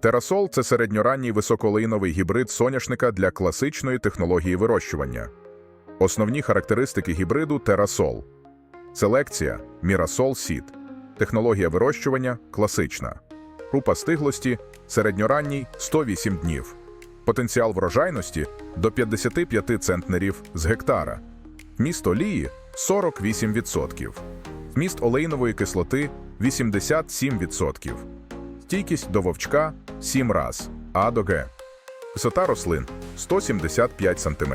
Терасол це середньоранній високолейновий гібрид соняшника для класичної технології вирощування. Основні характеристики гібриду терасол. Селекція Мірасол Сід. Технологія вирощування класична. Група стиглості середньоранній 108 днів. Потенціал врожайності до 55 центнерів з гектара. Вміст олії 48%. Вміст олейнової кислоти 87%. Стійкість до вовчка 7 раз А до Г. Висота рослин 175 см.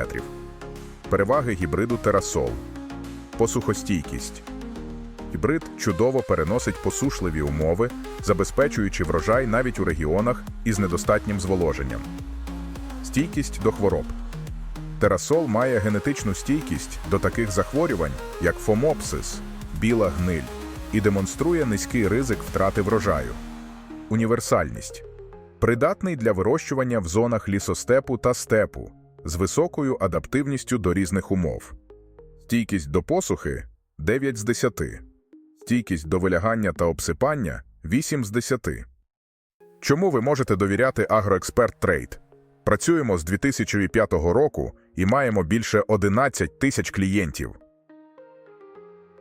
Переваги гібриду терасол. Посухостійкість. Гібрид чудово переносить посушливі умови, забезпечуючи врожай навіть у регіонах із недостатнім зволоженням. Стійкість до хвороб. Терасол має генетичну стійкість до таких захворювань, як фомопсис, біла гниль, і демонструє низький ризик втрати врожаю. Універсальність. Придатний для вирощування в зонах лісостепу та степу з високою адаптивністю до різних умов. Стійкість до посухи 9 з 10. Стійкість до вилягання та обсипання 8 з 10. Чому ви можете довіряти Агроексперт Трейд? Працюємо з 2005 року і маємо більше 11 тисяч клієнтів.